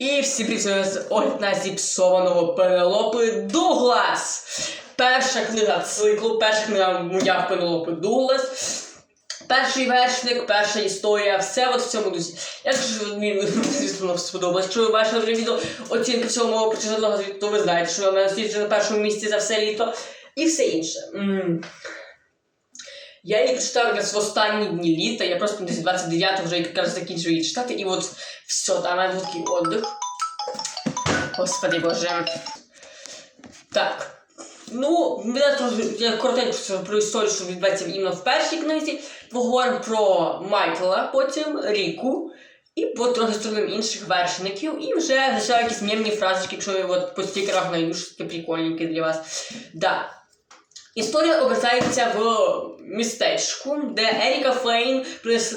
І всі привіт, огляд зіпсованого Пенелопи Дуглас. Перша книга циклу, перша книга в Пенелопи Дуглас. Перший вершник, перша історія, все от в цьому дусі. Якщо мені звісно сподобалось, якщо ви бачили вже відео оцінки цього мого початкового звіту, то ви знаєте, що вона стоїть на першому місці за все літо і все інше. Я її прочитав якраз в останні дні літа, я просто десь 29 вже якраз закінчив її читати, і от все, там мене був такий отдих. Господи боже. Так. Ну, я коротенько про історію, що відбувається іменно в першій книзі. Поговоримо про Майкла, потім Ріку, і от трохи сторони інших вершників, і вже лише якісь мємні фразочки, якщо я от по стікерах знайду щось прикольненьке для вас. Да. Історія обертається в містечку, де Еріка Фейн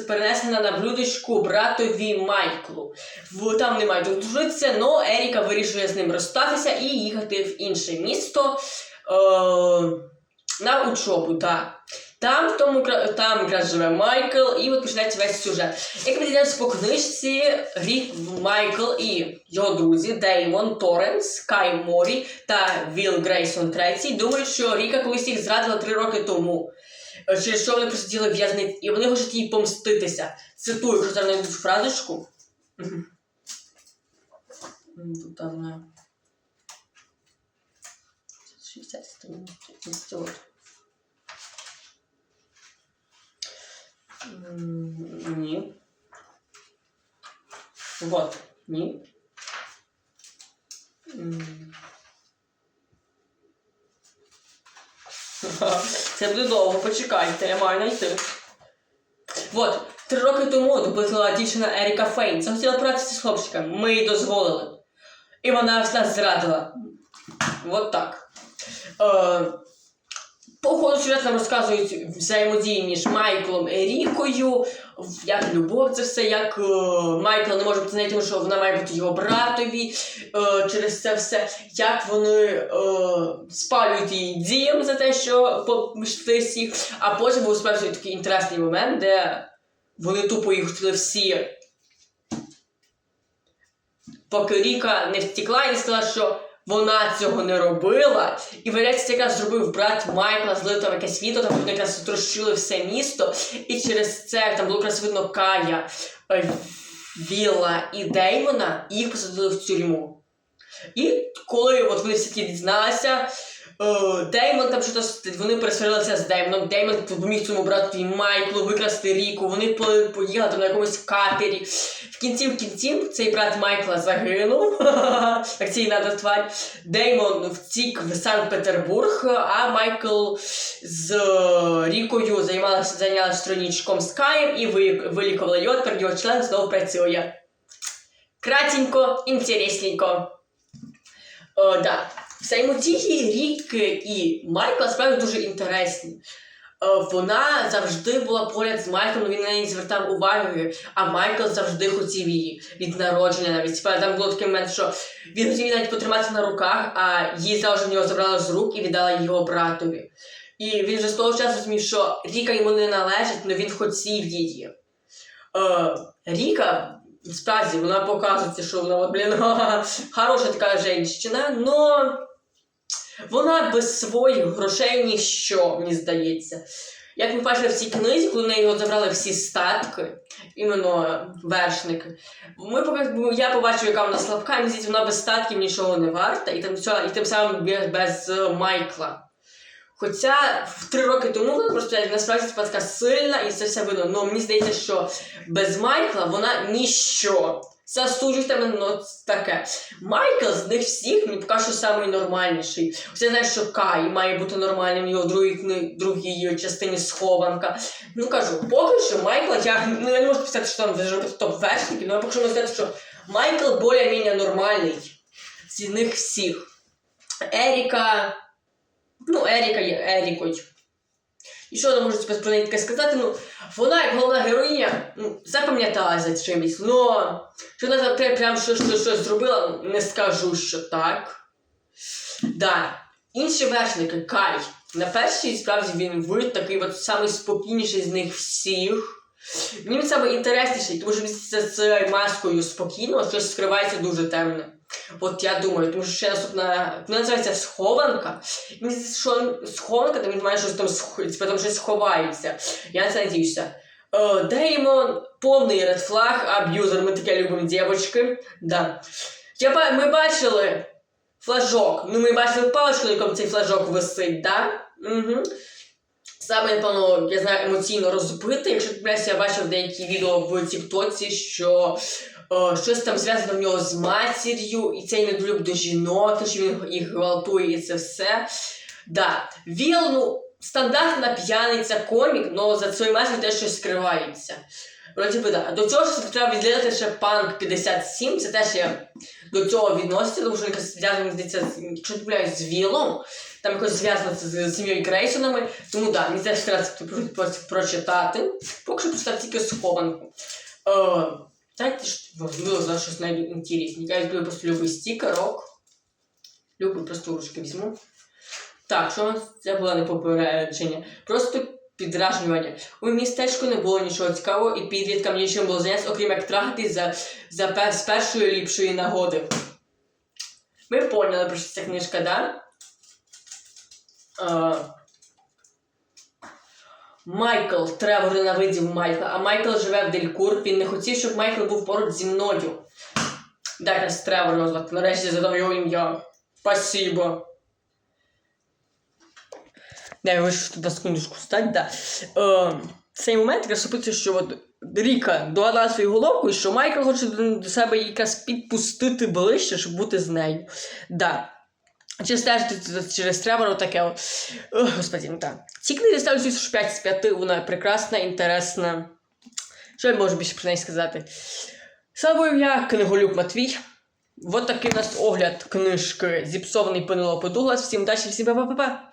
перенесена на блюдечку братові Майклу. В, там немає дружитися, але Еріка вирішує з ним розстатися і їхати в інше місто е, на учобу. Да. Там, в тому, там якраз живе Майкл, і от починається весь сюжет. Як ми дізнаємося по книжці, Рік Майкл і його друзі Деймон Торренс, Кай Морі та Вілл Грейсон III думають, що Ріка колись їх зрадила три роки тому. е, Через що вони просиділи в'язниці, і вони хочуть їй помститися. Цитую, якщо фразочку. Тут там 60 сторінок. Ні. Вот. Ні. Це буде довго, почекайте, я маю знайти. Вот, три роки тому допитала дівчина Еріка Фейн. Захотіла поратися з хлопчиком. Ми їй дозволили. І вона нас зрадила. Вот так. Е, по ходу сюжету нам розказують взаємодії між Майклом і Рікою, як любов це все, як е, Майкл не може бути тому що вона має бути його братові е, через це все, як вони е, спалюють її дім за те, що помішти всіх, а потім був справді такий інтересний момент, де вони тупо їх хотіли всі. Поки Ріка не втекла і сказала, що вона цього не робила. І це якраз зробив брат Майкла, злив там якесь відео, там вони якраз трощили все місто. І через це там було якраз видно Кая, е, Вілла і Деймона, і їх посадили в тюрму. І коли от вони всі дізналися, е, Деймон там щось, вони пересварилися з Деймоном. Деймон допоміг цьому брату Майклу викрасти ріку. Вони поїхали там на якомусь катері. В кінці в кінці цей брат Майкла загинув. Як цій надо тварь. Деймон втік в Санкт-Петербург, а Майкл з е, Рікою займалася зайнялася тройнічком з і ви- вилікували його. Тепер його член знову працює. Кратенько, інтересненько. О, да. Взаємодії Ріки і Майкла справді дуже інтересні. Е, Вона завжди була поряд з Майклом, він на неї звертав уваги, а Майкл завжди хотів її від народження навіть. Там було такий момент, що він хотів її навіть потримати на руках, а її завжди в нього забрали з рук і віддала його братові. І він вже з того часу зрозумів, що Ріка йому не належить, але він хотів її. Е, Ріка, справді, вона показується, що вона, блін, хороша така жінка, но вона без своїх грошей ніщо, мені здається. Як ми бачили в цій книзі, коли в неї от забрали всі статки, іменно вершники, ми, я побачив, яка вона слабка, і здається, вона без статків нічого не варта, і тим, і тим самим без, без Майкла. Хоча в три роки тому вона просто насправді типа, така сильна і це все видно. Ну мені здається, що без Майкла вона ніщо. Засуджують тебе, ну таке. Майкл з них всіх мені поки що самий нормальніший. Все знаєш, що Кай має бути нормальним, його другій, другій частині схованка. Ну кажу, поки що Майкла, я, ну, я не можу писати, що там вже топ вершників, але поки що сказати, що Майкл більш-менш нормальний з них всіх. Еріка. Ну, Еріка є Ерікою. І що я можу типу, про неї таке сказати? Ну, вона, як головна героїня, ну, запам'яталася за чимось. Но що вона прям, прям щось, щось, щось зробила, не скажу, що так. Да. Інші вершники, Кай. На першій справді він вид такий от самий спокійніший з них всіх. Мені саме інтересніше, тому що за цією маскою спокійно щось скривається дуже темне. От я думаю, тому що ще наступна вона називається схованка. Мені що схованка, там він має щось там сх- типу, щось сховається. Я на це надіюся. Е, Деймон повний редфлаг, аб'юзер, ми таке любимо дівчатки. Да. Я, ми бачили флажок. Ну, ми бачили паличку, на якому цей флажок висить, да? Угу. Саме, напевно, я знаю, емоційно розбитий. Якщо я бачив деякі відео в Тіктоці, що е, щось там зв'язано в нього з матір'ю, і цей недолюб до жінок, що він їх гвалтує, і це все. Да. Віл, ну, стандартна п'яниця комік, але за цією маскою теж щось скривається. Вроді би, да. До цього ж треба відділити ще панк 57, це теж я до цього відноситься, тому що якось зв'язано, здається, якщо помиляюсь, з Вілом, там якось зв'язано це з сім'єю Грейсонами, тому да, мені теж треба це про- прочитати. Поки що прочитав тільки схованку. Е, Знаєте, що можливо за щось знайду інтересненьке. Я люблю просто любий стікерок. Люблю просто ручки візьму. Так, що у нас? це було не попередження. Просто підражнювання. У містечку не було нічого цікавого, і підліткам нічим було зайнятися, окрім як трахати за, за з першої ліпшої нагоди. Ми поняли, про що ця книжка, да? Е, Майкл, Тревор ненавидів Майкла, а Майкл живе в Делькур. Він не хотів, щоб Майкл був поруч зі мною. Якраз Тревор його. Нарешті задав його ім'я. Спасибо. Да, я вийшов туди секундочку стати, да. Е, цей момент якраз описує, що от Ріка догадала свою головку, і що Майкл хоче до себе якраз підпустити ближче, щоб бути з нею. Да. Чи стежити через Тревора таке. от. Ох, господи, ну так. Ці книги ставлю звісно, 5 з 5, вона прекрасна, інтересна. Що я можу більше про неї сказати? Славою я, книголюб Матвій. Вот такий у нас огляд книжки Зіпсований Пенелопи Дуглас. Всім удачі, всім па-па-па-па!